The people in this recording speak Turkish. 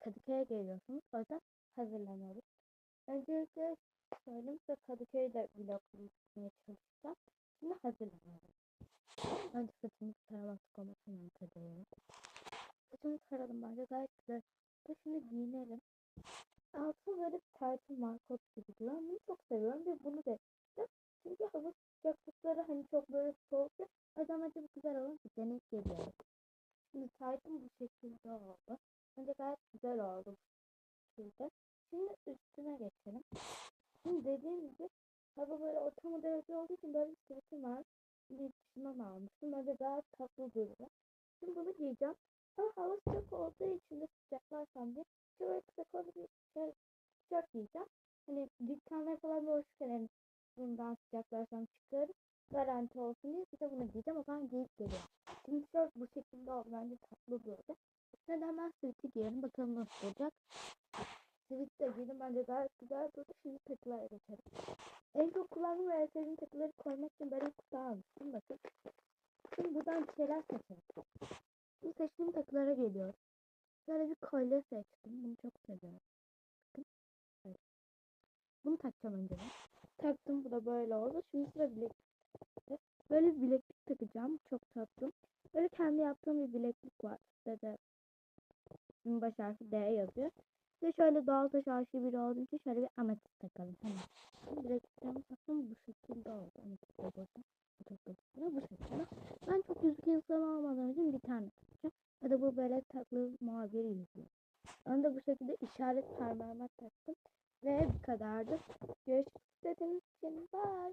Kadıköy'e geliyorsunuz. O yüzden hazırlanıyoruz. Öncelikle söyleyeyim size Kadıköy'de vlog çekmeye çalışacağım. Şimdi hazırlanıyorum. Önce saçımı taramak olmasından tadayım. Saçımı taradım bence gayet güzel. Da şimdi giyinelim. Altı böyle bir taytım var kot gibi duran. Bunu çok seviyorum ve bunu da. Çünkü hava sıcaklıkları hani çok böyle soğuk. O bence bu güzel olan bir denek geliyor. Şimdi taytım bu şekilde oldu. Bence gayet güzel oldu şekilde. Şimdi üstüne geçelim. Şimdi dediğim gibi hava böyle ortamı derece olduğu için böyle bir sivitim var. Yurt dışından almıştım. Bence gayet tatlı duruyor. Şimdi bunu giyeceğim. Ama hava sıcak olduğu için de sıcaklarsam diye şöyle kısa kolu bir şey tişört giyeceğim. Hani dükkanlar falan boşken hani bundan sıcaklarsam çıkarım. Garanti olsun diye bir de bunu giyeceğim. O zaman giyip geliyorum. Şimdi tişört bu şekilde oldu. Bence tatlı durdu. Siviti giyelim. Bakalım nasıl olacak. Sivit de giydim. Bence gayet güzel durdu. Şimdi takılara geçelim. En çok kullandığım ve takıları koymak için böyle kutu almıştım. Bakın. Şimdi buradan bir şeyler seçelim. Bu seçtiğim takılara geliyor. Şöyle bir kolye seçtim. Bunu çok seviyorum. Bakın. Evet. Bunu takacağım önce. Taktım. Bu da böyle oldu. Şimdi sıra bileklik. Böyle bir bileklik takacağım. Çok tatlı. Böyle kendi yaptığım bir bileklik var baş harfi D yazıyor. Ve şöyle doğal taş harfi biri olduğu için şöyle bir ametist takalım. Hemen. Direkt ben taktım bu şekilde oldu. Ametist de burada. Bu şekilde. Ben çok yüzük insanı almadan önce bir tane takacağım. Ya da bu böyle tatlı mavi yüzüğü. Onu da bu şekilde işaret parmağıma taktım. Ve bu kadardı. Görüşmek istediğiniz için bye.